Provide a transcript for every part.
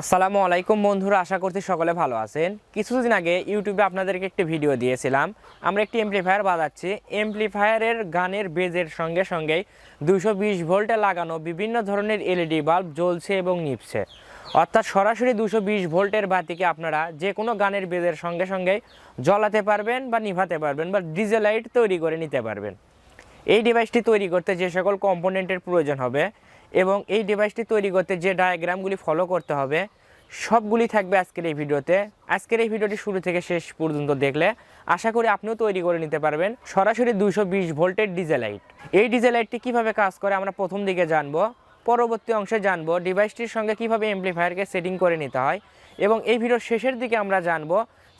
আসসালামু আলাইকুম বন্ধুরা, আশা করছি সকলে ভালো আছেন। কিছুদিন আগে ইউটিউবে আপনাদেরকে একটি ভিডিও দিয়েছিলাম। আমরা একটি এমপ্লিফায়ার বাজাচ্ছি। এমপ্লিফায়ারের গানের বেজের সঙ্গে সঙ্গেই দুশো বিশ ভোল্টে লাগানো বিভিন্ন ধরনের এলইডি বাল্ব জ্বলছে এবং নিভছে। অর্থাৎ সরাসরি দুশো বিশ ভোল্টের বাতিকে আপনারা যে কোনো গানের বেজের সঙ্গে সঙ্গেই জ্বলাতে পারবেন বা নিভাতে পারবেন বা ডিজেল লাইট তৈরি করে নিতে পারবেন। এই ডিভাইসটি তৈরি করতে যে সকল কম্পোনেন্টের প্রয়োজন হবে এবং এই ডিভাইসটি তৈরি করতে যে ডায়াগ্রামগুলি ফলো করতে হবে, সবগুলি থাকবে আজকের এই ভিডিওতে। আজকের এই ভিডিওটি শুরু থেকে শেষ পর্যন্ত দেখলে আশা করি আপনিও তৈরি করে নিতে পারবেন সরাসরি দুশো ভোল্টের ডিজেল লাইট এই ডিজেল লাইটটি কীভাবে কাজ করে আমরা প্রথম দিকে জানব, পরবর্তী অংশে জানব ডিভাইসটির সঙ্গে কীভাবে এমপ্লিফায়ারকে সেটিং করে নিতে হয় এবং এই ভিডিওর শেষের দিকে আমরা জানব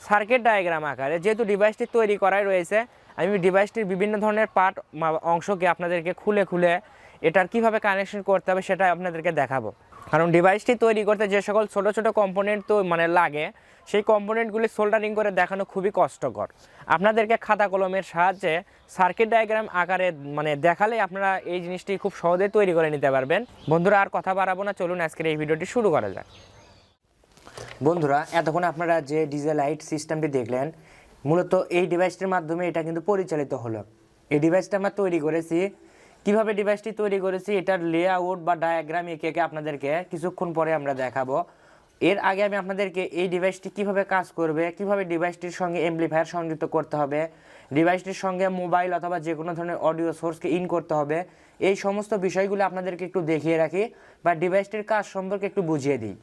সার্কিট ডায়াগ্রাম আকারে। যেহেতু ডিভাইসটি তৈরি করাই রয়েছে, আমি ডিভাইসটির বিভিন্ন ধরনের পার্ট অংশকে আপনাদেরকে খুলে খুলে এটার কীভাবে কানেকশন করতে হবে সেটা আপনাদেরকে দেখাবো। কারণ ডিভাইসটি তৈরি করতে যে সকল ছোট ছোট কম্পোনেন্ট তো মানে লাগে, সেই কম্পোনেন্টগুলি সোল্ডারিং করে দেখানো খুবই কষ্টকর। আপনাদেরকে খাতা কলমের সাহায্যে সার্কিট ডায়াগ্রাম আকারে মানে দেখালে আপনারা এই জিনিসটি খুব সহজে তৈরি করে নিতে পারবেন। বন্ধুরা, আর কথা বাড়াবো না, চলুন আজকের এই ভিডিওটি শুরু করা যাক। বন্ধুরা, এতক্ষণ আপনারা যে ডিজেল লাইট সিস্টেমটি দেখলেন, মূলত এই ডিভাইসটির মাধ্যমে এটা কিন্তু পরিচালিত হলো। এই ডিভাইসটা আমরা তৈরি করেছি কীভাবে ডিভাইসটি তৈরি করেছি, এটার লেআউট বা ডায়াগ্রাম এঁকে এঁকে আপনাদেরকে কিছুক্ষণ পরে আমরা দেখাবো। এর আগে আমি আপনাদেরকে এই ডিভাইসটি কীভাবে কাজ করবে, কীভাবে ডিভাইসটির সঙ্গে এমপ্লিফায়ার সংযুক্ত করতে হবে ডিভাইসটির সঙ্গে মোবাইল অথবা যে কোনো ধরনের অডিও সোর্সকে ইন করতে হবে, এই সমস্ত বিষয়গুলো আপনাদেরকে একটু দেখিয়ে রাখি বা ডিভাইসটির কাজ সম্পর্কে একটু বুঝিয়ে দিই।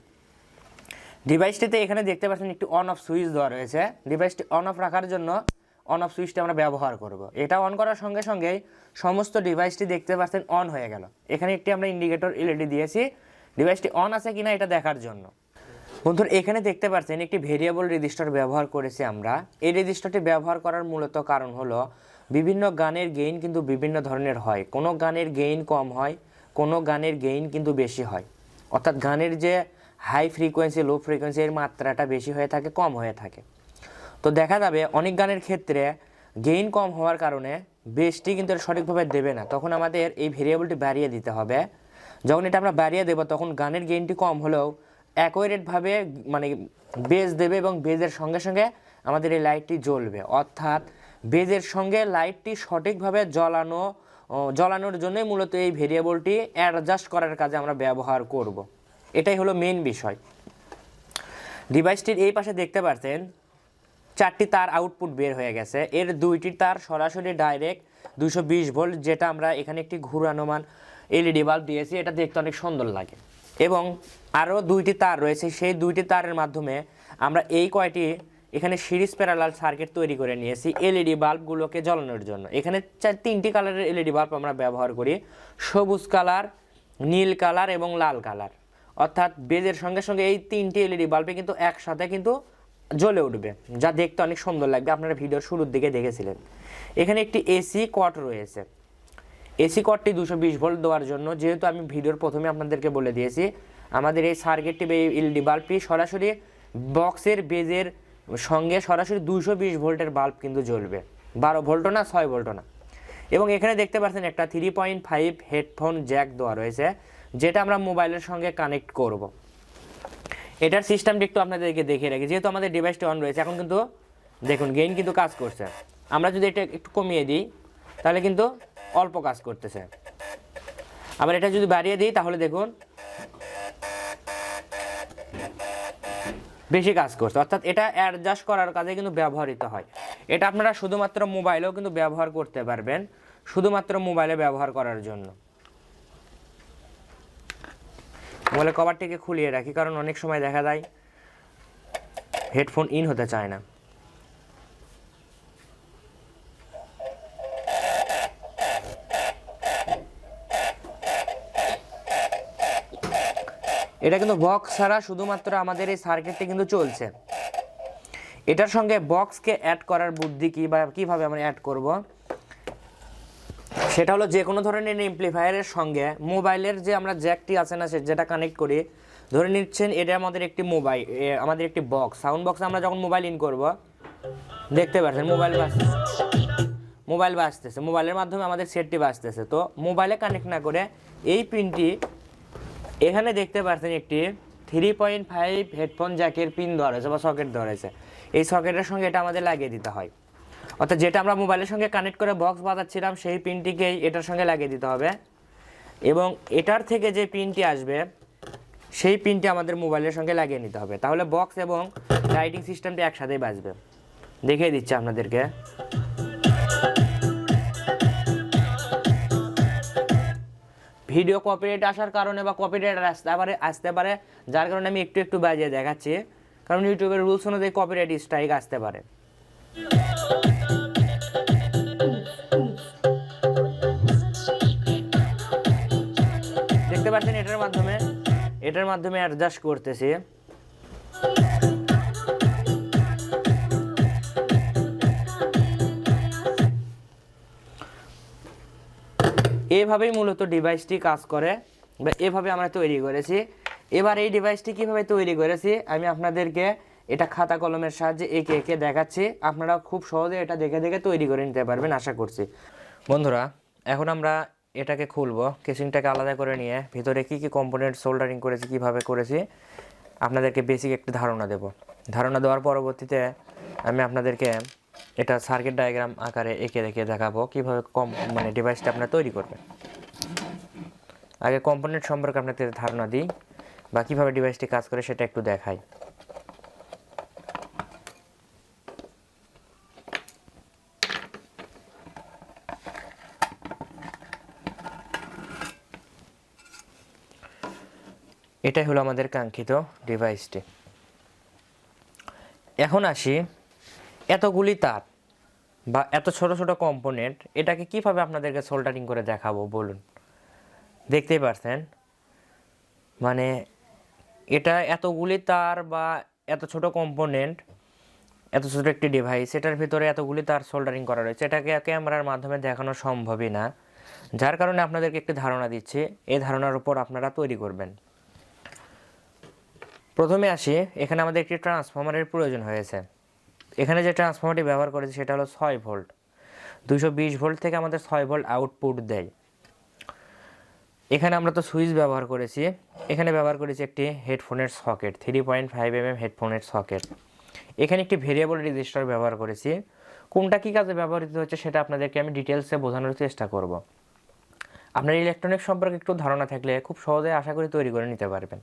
ডিভাইসটিতে এখানে দেখতে পাচ্ছেন একটি অন অফ সুইচ দেওয়া রয়েছে। ডিভাইসটি অন অফ রাখার জন্য অন অফ সুইচটি আমরা ব্যবহার করব। এটা অন করার সঙ্গে সঙ্গেই সমস্ত ডিভাইসটি দেখতে পাচ্ছেন অন হয়ে গেল। এখানে একটি আমরা ইন্ডিকেটর এলইডি দিয়েছি। ডিভাইসটি অন আছে কিনা এটা দেখার জন্য। বন্ধুর, এখানে দেখতে পাচ্ছেন একটি ভেরিয়েবল রেজিস্টার ব্যবহার করেছি আমরা। এই রেজিস্টারটি ব্যবহার করার মূলত কারণ হলো বিভিন্ন গানের গেইন কিন্তু বিভিন্ন ধরনের হয়। কোনো গানের গেইন কম হয়, কোনো গানের গেইন কিন্তু বেশি হয়। অর্থাৎ গানের যে হাই ফ্রিকোয়েন্সি লো ফ্রিকোয়েন্সি এর মাত্রাটা বেশি হয়ে থাকে, কম হয়ে থাকে। তো দেখা যাবে অনেক গানের ক্ষেত্রে গেইন কম হওয়ার কারণে বেসটি কিন্তু সঠিকভাবে দেবে না। তখন আমাদের এই ভেরিয়েবলটি বাড়িয়ে দিতে হবে। যখন এটা আমরা বাড়িয়ে দেবো, তখন গানের গেইনটি কম হলেও অ্যাকোয়ারেটভাবে মানে বেজ দেবে এবং বেজের সঙ্গে সঙ্গে আমাদের এই লাইটটি জ্বলবে। অর্থাৎ বেজের সঙ্গে লাইটটি সঠিকভাবে জ্বলানো জ্বলানোর জন্যই মূলত এই ভেরিয়েবলটি অ্যাডজাস্ট করার কাজে আমরা ব্যবহার করব। এটাই হলো মেন বিষয়। ডিভাইসটির এই পাশে দেখতে পাচ্ছেন চারটি তার আউটপুট বের হয়ে গেছে। এর দুইটি তার সরাসরি ডাইরেক্ট দুশো ভোল্ট যেটা আমরা এখানে একটি ঘুরানোমান এলইডি বাল্ব দিয়েছি, এটা দেখতে অনেক সুন্দর লাগে। এবং আরও দুইটি তার রয়েছে, সেই দুইটি তারের মাধ্যমে আমরা এই কয়টি এখানে সিরিজ প্যারালাল সার্কিট তৈরি করে নিয়েছি এলইডি বাল্বগুলোকে জ্বালানোর জন্য। এখানে চার তিনটি কালারের এলইডি বাল্ব আমরা ব্যবহার করি, সবুজ কালার নীল কালার এবং লাল কালার অর্থাৎ বেজের সঙ্গে সঙ্গে এই তিনটি এলইডি বাল্বে কিন্তু একসাথে কিন্তু জ্বলে উঠবে, যা দেখতে অনেক সুন্দর লাগবে। আপনারা ভিডিওর শুরুর দিকে দেখেছিলেন। এখানে একটি এসি কট রয়েছে। এসি কটটি দুশো বিশ ভোল্ট দেওয়ার জন্য, যেহেতু আমি ভিডিওর প্রথমে আপনাদেরকে বলে দিয়েছি, আমাদের এই সার্কিটটি বা এই এলইডি বাল্বটি সরাসরি বক্সের বেজের সঙ্গে সরাসরি দুশো বিশ ভোল্টের বাল্ব কিন্তু জ্বলবে। বারো ভোল্টও না, ছয় ভোল্টও না। এবং এখানে দেখতে পাচ্ছেন একটা three point five headphone jack দেওয়া রয়েছে, যেটা আমরা মোবাইলের সঙ্গে কানেক্ট করব। এটার সিস্টেমটা একটু আপনাদেরকে দেখিয়ে রাখি। যেহেতু আমাদের ডিভাইসটি অন রয়েছে, এখন কিন্তু দেখুন গেইন কিন্তু কাজ করছে। আমরা যদি এটা একটু কমিয়ে দিই, তাহলে কিন্তু অল্প কাজ করতেছে। আবার এটা যদি বাড়িয়ে দিই, তাহলে দেখুন, বেশি কাজ করছে। অর্থাৎ এটা অ্যাডজাস্ট করার কাজে কিন্তু ব্যবহৃত হয়। এটা আপনারা শুধুমাত্র মোবাইলেও কিন্তু ব্যবহার করতে পারবেন, শুধুমাত্র মোবাইলে ব্যবহার করার জন্য। মোবাইলের কভারটিকে খুলিয়ে রাখি, কারণ অনেক সময় দেখা যায় হেডফোন ইন হতে চায় না। এটা কিন্তু বক্স ছাড়া শুধুমাত্র আমাদের এই সার্কিটটি কিন্তু চলছে। এটার সঙ্গে বক্সকে অ্যাড করার বুদ্ধি কী বা কীভাবে আমরা অ্যাড করব? সেটা হলো যে কোনো ধরনের এমপ্লিফায়ারের সঙ্গে মোবাইলের যে আমরা জ্যাকটি আছে না সে, যেটা কানেক্ট করি, ধরে নিচ্ছেন এটা আমাদের একটি মোবাইল আমাদের একটি বক্স সাউন্ড বক্স আমরা যখন মোবাইল ইন করব, দেখতে পাচ্ছেন মোবাইল বাজতেছে মোবাইল বাজতেছে মোবাইলের মাধ্যমে আমাদের সেটটি বাজতেছে তো মোবাইলে কানেক্ট না করে এই পিনটি এখানে দেখতে পাচ্ছেন একটি থ্রি পয়েন্ট ফাইভ হেডফোন জ্যাকের পিন ধরেছে বা সকেট ধরেছে। এই সকেটের সঙ্গে এটা আমাদের লাগিয়ে দিতে হয়। অর্থাৎ যেটা আমরা মোবাইলের সঙ্গে কানেক্ট করে বক্স বাজাচ্ছিলাম, সেই পিনটিকেই এটার সঙ্গে লাগিয়ে দিতে হবে। এবং এটার থেকে যে পিনটি আসবে, সেই পিনটি আমাদের মোবাইলের সঙ্গে লাগিয়ে নিতে হবে। তাহলে বক্স এবং লাইটিং সিস্টেমটি একসাথেই বাজবে। দেখিয়ে দিচ্ছি আপনাদেরকে। ভিডিও কপিরাইট আসার কারণে বা কপিরাইট আসতে পারে আসতে পারে, যার কারণে আমি একটু একটু বাজিয়ে দেখাচ্ছি। কারণ ইউটিউবের রুলস অনুযায়ী কপিরাইট স্ট্রাইক আসতে পারে। পাচ্ছেন এটার মাধ্যমে? এটার মাধ্যমে অ্যাডজাস্ট করতেছি। এভাবেই মূলত ডিভাইসটি কাজ করে বা এভাবে আমরা তৈরি করেছি। এবার এই ডিভাইসটি কীভাবে তৈরি করেছি? আমি আপনাদেরকে এটা খাতা কলমের সাহায্যে একে একে দেখাচ্ছি। আপনারা খুব সহজে এটা দেখে দেখে তৈরি করে নিতে পারবেন, আশা করছি। বন্ধুরা, এখন আমরা এটাকে খুলবো কেসিংটাকে আলাদা করে নিয়ে ভিতরে কি কি কম্পোনেন্ট সোল্ডারিং করেছি, কীভাবে করেছি, আপনাদেরকে বেসিক একটি ধারণা দেব। ধারণা দেওয়ার পরবর্তীতে আমি আপনাদেরকে এটা সার্কিট ডায়াগ্রাম আকারে এঁকে রেখে দেখাবো, কীভাবে কম মানে ডিভাইসটা আপনারা তৈরি করবেন। আগে কম্পোনেন্ট সম্পর্কে আপনাদের ধারণা দিই, বা কীভাবে ডিভাইসটি কাজ করে সেটা একটু দেখাই। এটাই হলো আমাদের কাঙ্ক্ষিত ডিভাইসটি এখন আসি, এতগুলি তার বা এত ছোট ছোট কম্পোনেন্ট এটাকে কীভাবে আপনাদেরকে সোল্ডারিং করে দেখাবো বলুন? দেখতেই পারছেন? মানে এটা এতগুলি তার বা এত ছোট কম্পোনেন্ট এত ছোট একটি ডিভাইস এটার ভিতরে এতগুলি তার সোল্ডারিং করা রয়েছে। এটাকে ক্যামেরার মাধ্যমে দেখানো সম্ভবই না। যার কারণে আপনাদেরকে একটি ধারণা দিচ্ছি, এই ধারণার উপর আপনারা তৈরি করবেন। প্রথমে আসি, এখানে আমাদের একটি ট্রান্সফর্মারের প্রয়োজন হয়েছে। এখানে যে ট্রান্সফর্মারটি ব্যবহার করেছি সেটা হলো ছয় ভোল্ট। দুশো বিশ ভোল্ট থেকে আমাদের ছয় ভোল্ট আউটপুট দেয়। এখানে আমরা তো সুইচ ব্যবহার করেছি। এখানে ব্যবহার করেছি একটি হেডফোনের socket three point five M M হেডফোনের সকেট এখানে একটি ভেরিয়েবল রেজিস্টার ব্যবহার করেছি। কোনটা কী কাজে ব্যবহৃত হচ্ছে সেটা আপনাদেরকে আমি ডিটেলসে বোঝানোর চেষ্টা করব। আপনার ইলেকট্রনিক সম্পর্কে একটু ধারণা থাকলে খুব সহজে আশা করি তৈরি করে নিতে পারবেন।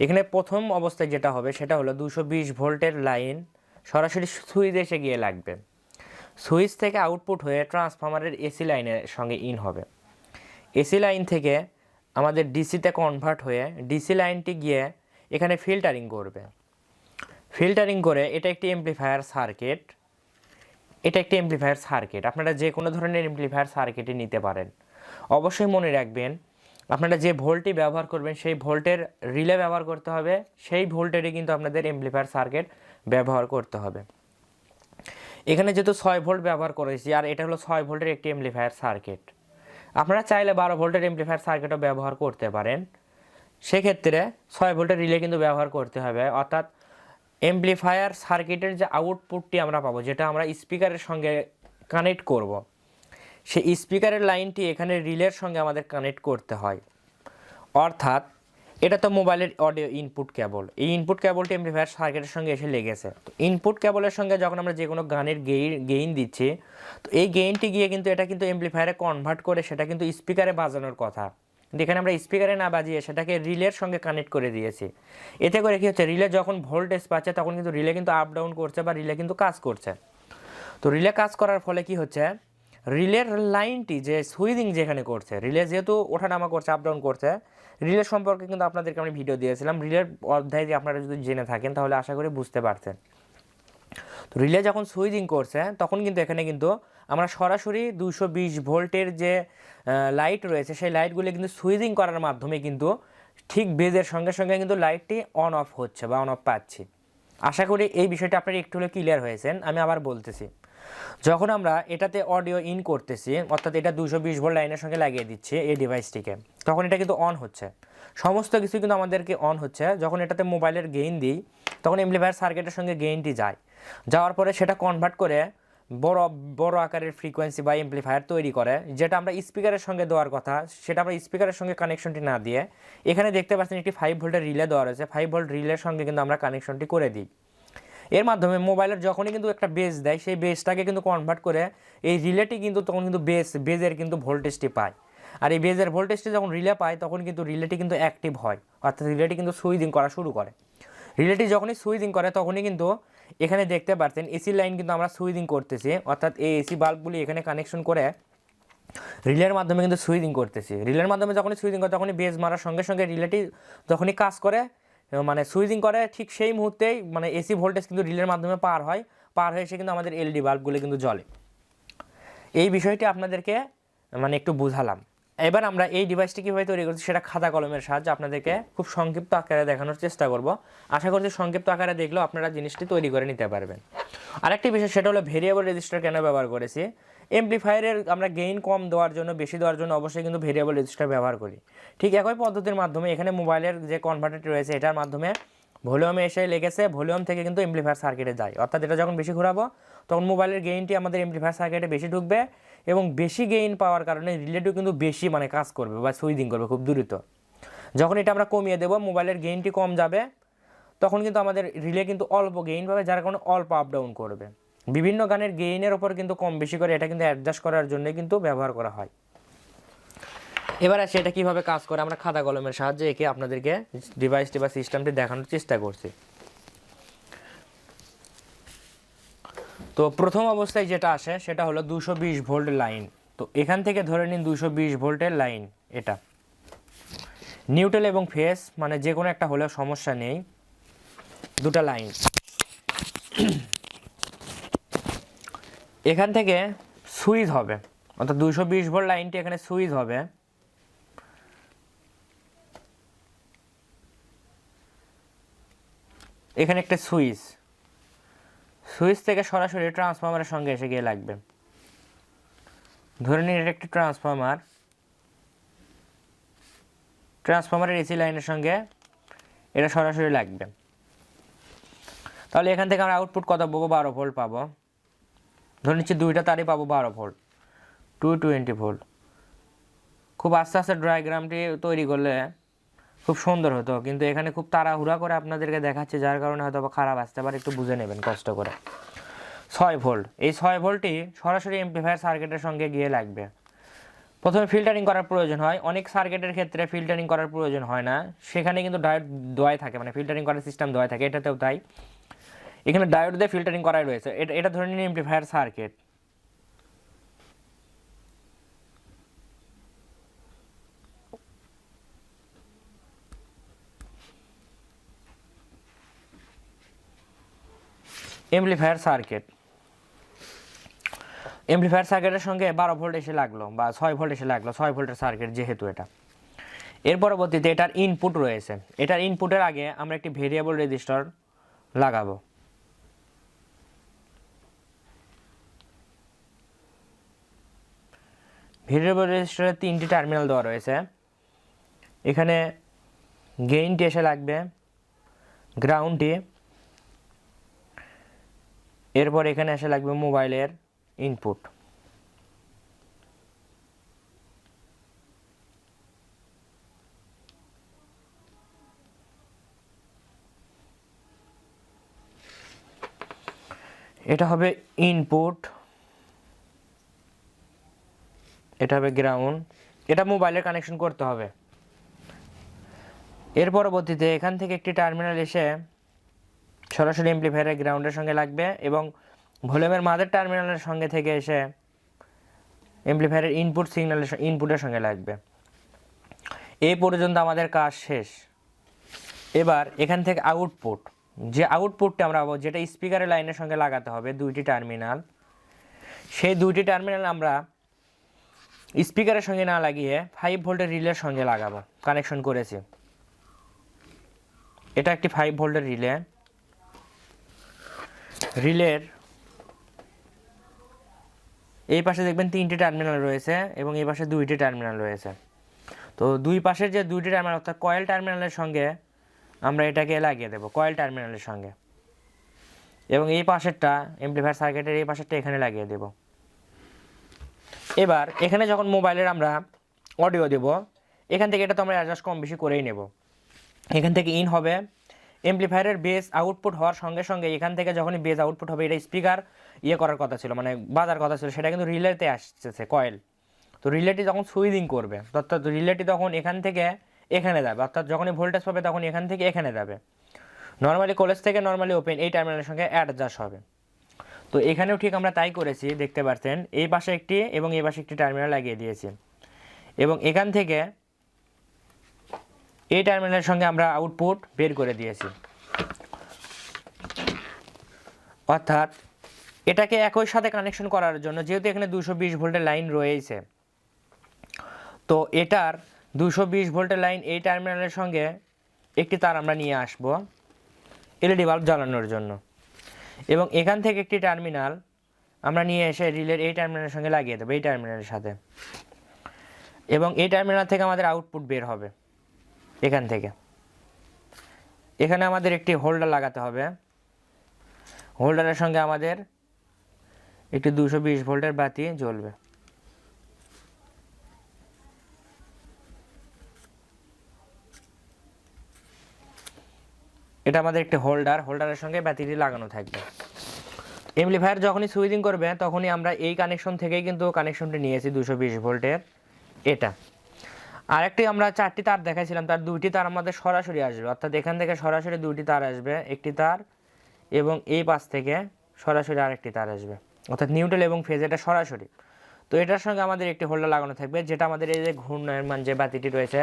এখানে প্রথম অবস্থায় যেটা হবে সেটা হলো দুশো বিশ ভোল্টের লাইন সরাসরি সুইচ এসে গিয়ে লাগবে। সুইচ থেকে আউটপুট হয়ে ট্রান্সফরমারের এসি লাইনের সঙ্গে ইন হবে। এসি লাইন থেকে আমাদের ডিসিতে কনভার্ট হয়ে ডিসি লাইনটি গিয়ে এখানে ফিল্টারিং করবে। ফিল্টারিং করে এটা একটি এমপ্লিফায়ার সার্কিট এটা একটি এমপ্লিফায়ার সার্কিট আপনারা যে কোনো ধরনের এমপ্লিফায়ার সার্কিটই নিতে পারেন। অবশ্যই মনে রাখবেন আপনারা যে ভোল্টটি ব্যবহার করবেন, সেই ভোল্টের রিলে ব্যবহার করতে হবে, সেই ভোল্টেরই কিন্তু আপনাদের এমপ্লিফায়ার সার্কিট ব্যবহার করতে হবে। এখানে যেহেতু ছয় ভোল্ট ব্যবহার করেছি, আর এটা হলো ছয় ভোল্টের একটি এমপ্লিফায়ার সার্কিট আপনারা চাইলে বারো ভোল্টের এমপ্লিফায়ার সার্কিটও ব্যবহার করতে পারেন। সেক্ষেত্রে ছয় ভোল্টের রিলে কিন্তু ব্যবহার করতে হবে, অর্থাৎ এমপ্লিফায়ার সার্কিটের যে আউটপুটটি আমরা পাবো, যেটা আমরা স্পিকারের সঙ্গে কানেক্ট করব। সেই স্পিকারের লাইনটি এখানে রিলের সঙ্গে আমাদের কানেক্ট করতে হয়। অর্থাৎ, এটা তো মোবাইলের অডিও ইনপুট কেবল এই ইনপুট কেবলটি এমপ্লিফায়ার সার্কিটের সঙ্গে এসে লেগেছে। তো ইনপুট কেবলের সঙ্গে যখন আমরা যে কোনো গানের গেইন গেইন দিচ্ছি, তো এই গেইনটি গিয়ে কিন্তু এটা কিন্তু এমপ্লিফায়ারে কনভার্ট করে সেটা কিন্তু স্পিকারে বাজানোর কথা। কিন্তু এখানে আমরা স্পিকারে না বাজিয়ে সেটাকে রিলের সঙ্গে কানেক্ট করে দিয়েছি। এতে করে কী হচ্ছে, রিলে যখন ভোল্টেজ পাচ্ছে তখন কিন্তু রিলে কিন্তু আপ ডাউন করছে বা রিলে কিন্তু কাজ করছে। তো রিলে কাজ করার ফলে কি হচ্ছে রিলের লাইনটি যে সুইদিং যেখানে করছে, রিলে যেহেতু ওঠানামা করছে আপ ডাউন করছে, রিলের সম্পর্কে কিন্তু আপনাদেরকে আমি ভিডিও দিয়েছিলাম। রিলের অধ্যায় যে আপনারা যদি জেনে থাকেন, তাহলে আশা করি বুঝতে পারছেন। তো রিলে যখন সুইচিং করছে, তখন কিন্তু এখানে কিন্তু আমরা সরাসরি দুশো বিশ ভোল্টের যে লাইট রয়েছে, সেই লাইটগুলি কিন্তু সুইচিং করার মাধ্যমে কিন্তু ঠিক বেজের সঙ্গে সঙ্গে কিন্তু লাইটটি অন অফ হচ্ছে বা অন অফ পাচ্ছি। আশা করি এই বিষয়টা আপনার একটু হলে ক্লিয়ার হয়েছেন, আমি আবার বলতেছি। যখন আমরা এটাতে অডিও ইন করতেছি, অর্থাৎ এটা দুশো বিশ ভোল্ট লাইনের সঙ্গে লাগিয়ে দিচ্ছি এই ডিভাইসটিকে তখন এটা কিন্তু অন হচ্ছে। সমস্ত কিছু কিন্তু আমাদেরকে অন হচ্ছে। যখন এটাতে মোবাইলের গেইন দিই, তখন এমপ্লিফায়ার সার্কিটের সঙ্গে গেইনটি যায়। যাওয়ার পরে সেটা কনভার্ট করে বড় বড় আকারের ফ্রিকোয়েন্সি বা এমপ্লিফায়ার তৈরি করে, যেটা আমরা স্পিকারের সঙ্গে দেওয়ার কথা, সেটা আমরা স্পিকারের সঙ্গে কানেকশনটি না দিয়ে, এখানে দেখতে পাচ্ছেন একটি ফাইভ ভোল্টের রিলে দেওয়া রয়েছে। ফাইভ ভোল্ট রিলের সঙ্গে কিন্তু আমরা কানেকশনটি করে দিই। এর মাধ্যমে মোবাইলের যখনই কিন্তু একটা বেস দেয়, সেই বেসটাকে কিন্তু কনভার্ট করে এই রিলেটি কিন্তু তখন কিন্তু বেস বেজের কিন্তু ভোল্টেজটি পায়। আর এই বেজের ভোল্টেজটি যখন রিলে পায়, তখন কিন্তু রিলেটি কিন্তু অ্যাক্টিভ হয়। অর্থাৎ রিলেটি কিন্তু সুইদিং করা শুরু করে। রিলেটি যখনই সুইদিং করে, তখনই কিন্তু এখানে দেখতে পাচ্ছেন এসি লাইন কিন্তু আমরা সুইদিং করতেছি। অর্থাৎ এই এসি বাল্বগুলি এখানে কানেকশন করে রিলের মাধ্যমে কিন্তু সুইদিং করতেছি। রিলের মাধ্যমে যখনই সুইদিং করে, তখনই বেজ মারার সঙ্গে সঙ্গে রিলেটি যখনই কাজ করে মানে সুইচিং করে ঠিক সেই মুহূর্তেই মানে এসি ভোল্টেজ কিন্তু রিলের মাধ্যমে পার হয়। পার হয়ে সে কিন্তু আমাদের এলডি বাল্বগুলো কিন্তু জ্বলে। এই বিষয়টি আপনাদেরকে মানে একটু বুঝালাম। এবার আমরা এই ডিভাইসটি কীভাবে তৈরি করছি সেটা খাতা কলমের সাহায্যে আপনাদেরকে খুব সংক্ষিপ্ত আকারে দেখানোর চেষ্টা করব। আশা করছি সংক্ষিপ্ত আকারে দেখলেও আপনারা জিনিসটি তৈরি করে নিতে পারবেন। আরেকটি বিষয় সেটা হলো ভেরিয়েবল রেজিস্টার কেন ব্যবহার করেছি? এমপ্লিফায়ারের আমরা গেইন কম দেওয়ার জন্য, বেশি দেওয়ার জন্য অবশ্যই কিন্তু ভেরিয়েবল রেজিস্টার ব্যবহার করি। ঠিক একই পদ্ধতির মাধ্যমে এখানে মোবাইলের যে কনভার্টারটি রয়েছে, এটার মাধ্যমে ভলিউমে এসে লেগেছে ভলিউম থেকে কিন্তু এমপ্লিফায়ার সার্কিটে যায়। অর্থাৎ এটা যখন বেশি ঘোরাবো, তখন মোবাইলের গেইনটি আমাদের এমপ্লিফায়ার সার্কিটে বেশি ঢুকবে এবং বেশি গেইন পাওয়ার কারণে রিলেটিভ কিন্তু বেশি মানে কাজ করবে বা সুইদিং করবে খুব দ্রুত। যখন এটা আমরা কমিয়ে দেবো মোবাইলের গেইনটি কম যাবে, তখন কিন্তু আমাদের রিলে কিন্তু অল্প গেইন পাবে, যার কারণে অল্প আপ ডাউন করবে। বিভিন্ন গানের গেইনের ওপর কিন্তু কম বেশি করে এটা কিন্তু অ্যাডজাস্ট করার জন্য কিন্তু ব্যবহার করা হয়। এবার আসে এটা কীভাবে কাজ করে, আমরা খাতা কলমের সাহায্যে একে আপনাদেরকে ডিভাইসটি বা সিস্টেমটি দেখানোর চেষ্টা করছি। তো প্রথম অবস্থায় যেটা আসে, সেটা হলো দুশো বিশ ভোল্ট লাইন। তো এখান থেকে ধরে নিন দুশো বিশ ভোল্টের লাইন এটা। নিউট্রাল এবং ফেস মানে যে কোনো একটা হলেও সমস্যা নেই। দুটা লাইন। এখান থেকে সুইচ হবে। অর্থাৎ দুশো বিশ ভোল্ট লাইনটি এখানে সুইচ হবে। এখানে একটা সুইচ। সুইচ থেকে সরাসরি ট্রান্সফর্মারের সঙ্গে এসে গিয়ে লাগবে। ধরে নিন এটা একটি ট্রান্সফর্মার। ট্রান্সফরমারের এসি লাইনের সঙ্গে এটা সরাসরি লাগবে। তাহলে এখান থেকে আমরা আউটপুট কত? পাবো বারো ভোল্ট পাবো। ধরে নিচ্ছি দুইটা তারই পাবো বারো ভোল্ট টু টোয়েন্টি ভোল্ট। খুব আস্তে আস্তে ডায়াগ্রামটি তৈরি করলে খুব সুন্দর হতো, কিন্তু এখানে খুব তাড়াহুড়া করে আপনাদেরকে দেখাচ্ছে, যার কারণে হয়তো খারাপ আসতে পারে, একটু বুঝে নেবেন কষ্ট করে। ছয় ভোল্ট, এই ছয় ভোল্টটি সরাসরি এমপ্লিফায়ার সার্কিটের সঙ্গে গিয়ে লাগবে। প্রথমে ফিল্টারিং করার প্রয়োজন হয়, অনেক সার্কিটের ক্ষেত্রে ফিল্টারিং করার প্রয়োজন হয় না, সেখানে কিন্তু ডায়োড দোয়াই থাকে মানে ফিল্টারিং করার সিস্টেম দোয়াই থাকে, এটাতেও তাই। এখানে ডায়োড দিয়ে ফিল্টারিং করাই রয়েছে। এটা এটা ধরে নিন amplifier circuit amplifier circuit amplifier সার্কিটের সঙ্গে বারো ভোল্ট এসে লাগল বা ছয় ভোল্ট এসে লাগল, ছয় ভোল্টের সার্কিট যেহেতু এটা। এর পরবর্তীতে এটার ইনপুট রয়েছে। এটার ইনপুটের আগে আমরা একটি ভেরিয়েবল রেজিস্টার লাগাবো। ভেরিয়েবল রেজিস্টারে তিনটি টার্মিনাল দেওয়া রয়েছে। এখানে গেইনটি এসে লাগবে গ্রাউন্ডটি এরপর এখানে এসে লাগবে মোবাইলের ইনপুট এটা হবে ইনপুট এটা হবে গ্রাউন্ড এটা মোবাইলের কানেকশন করতে হবে। এর পরবর্তীতে এখান থেকে একটি টার্মিনাল এসে সরাসরি এমপ্লিফায়ারের গ্রাউন্ডের সঙ্গে লাগবে এবং ভলিউমের মাদার টার্মিনালের সঙ্গে থেকে এসে এমপ্লিফায়ারের ইনপুট সিগন্যালের ইনপুটের সঙ্গে লাগবে। এই পর্যন্ত আমাদের কাজ শেষ। এবার এখান থেকে আউটপুট যে আউটপুটটা আমরা যেটা স্পিকারের লাইনের সঙ্গে লাগাতে হবে, দুইটি টার্মিনাল সেই দুইটি টার্মিনাল আমরা স্পিকারের সঙ্গে না লাগিয়ে ফাইভ ভোল্টের রিলের সঙ্গে লাগাবো কানেকশন করেছি। এটা একটি ফাইভ ভোল্টের রিলে রিলের এই পাশে দেখবেন তিনটি টার্মিনাল রয়েছে এবং এই পাশে দুইটি টার্মিনাল রয়েছে। তো দুই পাশের যে দুইটি টার্মিনাল অর্থাৎ কয়েল টার্মিনালের সঙ্গে আমরা এটাকে লাগিয়ে দেবো কয়েল টার্মিনালের সঙ্গে। এবং এই পাশেরটা এমপ্লিফায়ার সার্কিটের এই পাশেরটা এখানে লাগিয়ে দেব। এবার এখানে যখন মোবাইলের আমরা অডিও দেব, এখান থেকে এটা তো আমরা অ্যাডজাস্ট কম বেশি করেই নেব। এখান থেকে ইন হবে এমপ্লিফায়ারের বেস আউটপুট হওয়ার সঙ্গে সঙ্গে এখান থেকে যখনই বেস আউটপুট হবে, এটা স্পিকার ইয়ে করার কথা ছিল মানে বাজার কথা ছিল, সেটা কিন্তু রিলেতে আসতেছে কয়েল তো রিলেটি যখন সুইদিং করবে, অর্থাৎ রিলেটি তখন এখান থেকে এখানে যাবে, অর্থাৎ যখনই ভোল্টেজ পাবে তখন এখান থেকে এখানে যাবে। নর্মালি কলেজ থেকে নর্মালি ওপেন এই টার্মিনালের সঙ্গে অ্যাডজাস্ট হবে। তো এখানেও ঠিক আমরা তাই করেছি, দেখতে পাচ্ছেন এই পাশে একটি এবং এই পাশে একটি টার্মিনাল লাগিয়ে দিয়েছি। এবং এখান থেকে এই টার্মিনালের সঙ্গে আমরা আউটপুট বের করে দিয়েছি। অর্থাৎ এটাকে একই সাথে কানেকশন করার জন্য, যেহেতু এখানে দুশো বিশ ভোল্টের লাইন রয়েছে, তো এটার দুশো বিশ ভোল্টের লাইন এই টার্মিনালের সঙ্গে একটি তার আমরা নিয়ে আসব, এলইডি বাল্ব জ্বালানোর জন্য। এবং এখান থেকে একটি টার্মিনাল আমরা নিয়ে এসে রিলের এই টার্মিনালের সঙ্গে লাগিয়ে দেবো, এই টার্মিনালের সাথে। এবং এই টার্মিনাল থেকে আমাদের আউটপুট বের হবে এখান থেকে। এখানে আমাদের একটি হোল্ডার লাগাতে হবে। হোল্ডারের সঙ্গে আমাদের একটি দুশো বিশ ভোল্টের বাতি জ্বলবে। এটা আমাদের একটি হোল্ডার হোল্ডারের সঙ্গে ব্যাটারি লাগানো থাকবে। এমপ্লিফায়ার যখনই সুইচিং করবে, তখনই আমরা এই কানেকশন থেকেই কিন্তু কানেকশনটি নিয়েছি দুশো বিশ ভোল্টের। এটা। আরেকটি আমরা চারটি তার দেখাইছিলাম, তার দুইটি তার আমাদের সরাসরি আসবে। অর্থাৎ এখান থেকে সরাসরি দুইটি তার আসবে, একটি তার এবং এই পাশ থেকে সরাসরি আরেকটি তার আসবে। অর্থাৎ নিউট্রাল এবং ফেজ এটা সরাসরি। তো এটার সঙ্গে আমাদের একটি হোল্ডার লাগানো থাকবে, যেটা আমাদের এই যে ঘূর্ণায়মান যে বাতিটি রয়েছে,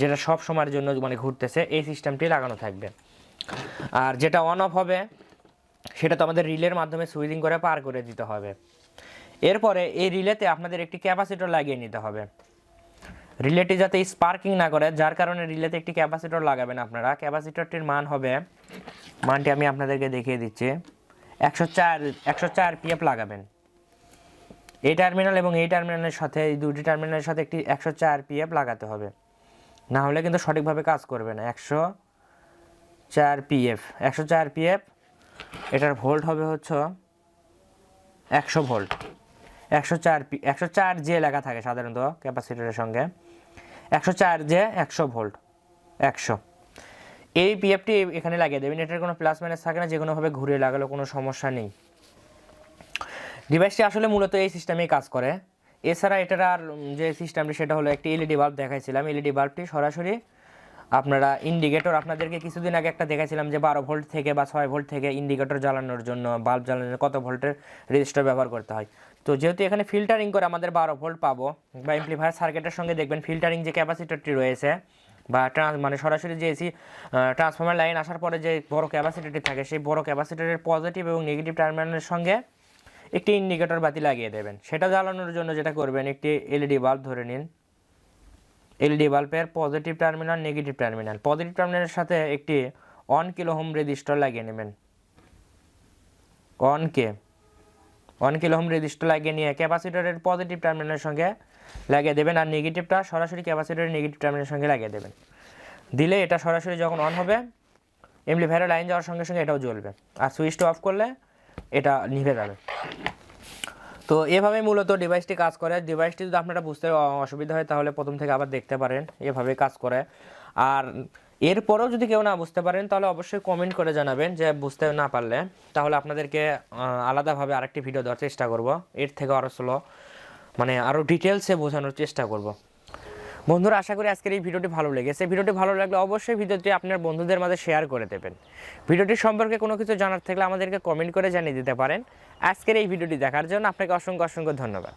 যেটা সব সময়ের জন্য মানে ঘুরতেছে, এই সিস্টেমটি লাগানো থাকবে। আর যেটা অন অফ হবে, সেটা তো আমাদের রিলের মাধ্যমে সুইচিং করে পার করে দিতে হবে। এরপরে এই রিলেতে আপনাদের একটি ক্যাপাসিটর লাগিয়ে নিতে হবে। রিলেটি যাতে স্পার্কিং না করে, যার কারণে রিলেতে একটি ক্যাপাসিটর লাগাবেন আপনারা। ক্যাপাসিটরটির মান হবে, মানটি আমি আপনাদেরকে দেখিয়ে দিচ্ছি। একশো চার একশো চার পিএফ লাগাবেন। এই টার্মিনাল এবং এই টার্মিনালের সাথে, এই দুটি টার্মিনালের সাথে একটি একশো চার পিএফ লাগাতে হবে। না হলে কিন্তু সঠিকভাবে কাজ করবে না। একশো চার পিএফ। একশো চার পিএফ, এটার ভোল্ট হবে হচ্ছে একশো ভোল্ট। একশো চার পি, একশো চার যে লেখা থাকে সাধারণত ক্যাপাসিটরের সঙ্গে। একশো চার যে একশো ভোল্ট, একশো। এই পিএফটি এখানে লাগিয়ে দেবেন। এটার কোনো প্লাস মাইনাস থাকে না যে কোনোভাবে ঘুরিয়ে লাগালেও কোনো সমস্যা নেই। ডিভাইসটি আসলে মূলত এই সিস্টেমেই কাজ করে। এছাড়া এটার আর যে সিস্টেমটি, সেটা হলো একটি এলইডি বাল্ব দেখাইছিলাম। এলইডি বাল্বটি সরাসরি আপনারা ইন্ডিকেটর আপনাদেরকে কিছুদিন আগে একটা দেখাইছিলাম যে বারো ভোল্ট থেকে বা ছয় ভোল্ট থেকে ইন্ডিকেটর জ্বালানোর জন্য বাল্ব জ্বালানোর কত ভোল্টের রেজিস্টার ব্যবহার করতে হয়। তো যেহেতু এখানে ফিল্টারিং করে আমাদের বারো ভোল্ট পাবো, বা এমপ্লিফায়ার সার্কিটের সঙ্গে দেখবেন ফিল্টারিং যে ক্যাপাসিটরটি রয়েছে, বা ট্রান্স মানে সরাসরি যে এসি ট্রান্সফর্মার লাইন আসার পরে যে বড় ক্যাপাসিটরটি থাকে, সেই বড় ক্যাপাসিটরের পজিটিভ এবং নেগেটিভ টার্মিনালের সঙ্গে একটি ইন্ডিকেটর বাতি লাগিয়ে দেবেন। সেটা জ্বালানোর জন্য যেটা করবেন, একটি এলইডি বাল্ব ধরে নিন। এলইডি বাল্বের positive terminal negative terminal positive টার্মিনালের সাথে একটি অন কিলো হোম রেজিস্টার লাগিয়ে নেবেন। One K one kilo ohm resistor লাগিয়ে নিয়ে ক্যাপাসিটরের পজিটিভ টার্মিনালের সঙ্গে লাগিয়ে দেবেন আর নেগেটিভটা সরাসরি ক্যাপাসিটরের নেগেটিভ টার্মিনালের সঙ্গে লাগিয়ে দেবেন। দিলে এটা সরাসরি যখন অন হবে, এমনি এমপ্লিফায়ারের লাইন যাওয়ার সঙ্গে সঙ্গে এটাও জ্বলবে। আর সুইচটা অফ করলে এটা নিভে যাবে। তো এভাবে মূলত ডিভাইসটি কাজ করে। ডিভাইসটি যদি আপনারা বুঝতে অসুবিধা হয়, তাহলে প্রথম থেকে আবার দেখতে পারেন এভাবে কাজ করে। আর এরপরেও যদি কেউ না বুঝতে পারেন, তাহলে অবশ্যই কমেন্ট করে জানাবেন যে বুঝতে না পারলে। তাহলে আপনাদেরকে আলাদাভাবে আরেকটি ভিডিও দেওয়ার চেষ্টা করব। এর থেকে আরও স্লো মানে আরও ডিটেলসে বোঝানোর চেষ্টা করব। বন্ধুরা, আশা করি আজকের এই ভিডিওটি ভালো লেগেছে। ভিডিওটি ভালো লাগলে অবশ্যই ভিডিওটি আপনার বন্ধুদের মাঝে শেয়ার করে দেবেন। ভিডিওটি সম্পর্কে কোনো কিছু জানার থাকলে আমাদেরকে কমেন্ট করে জানিয়ে দিতে পারেন। আজকের এই ভিডিওটি দেখার জন্য আপনাকে অসংখ্য অসংখ্য ধন্যবাদ।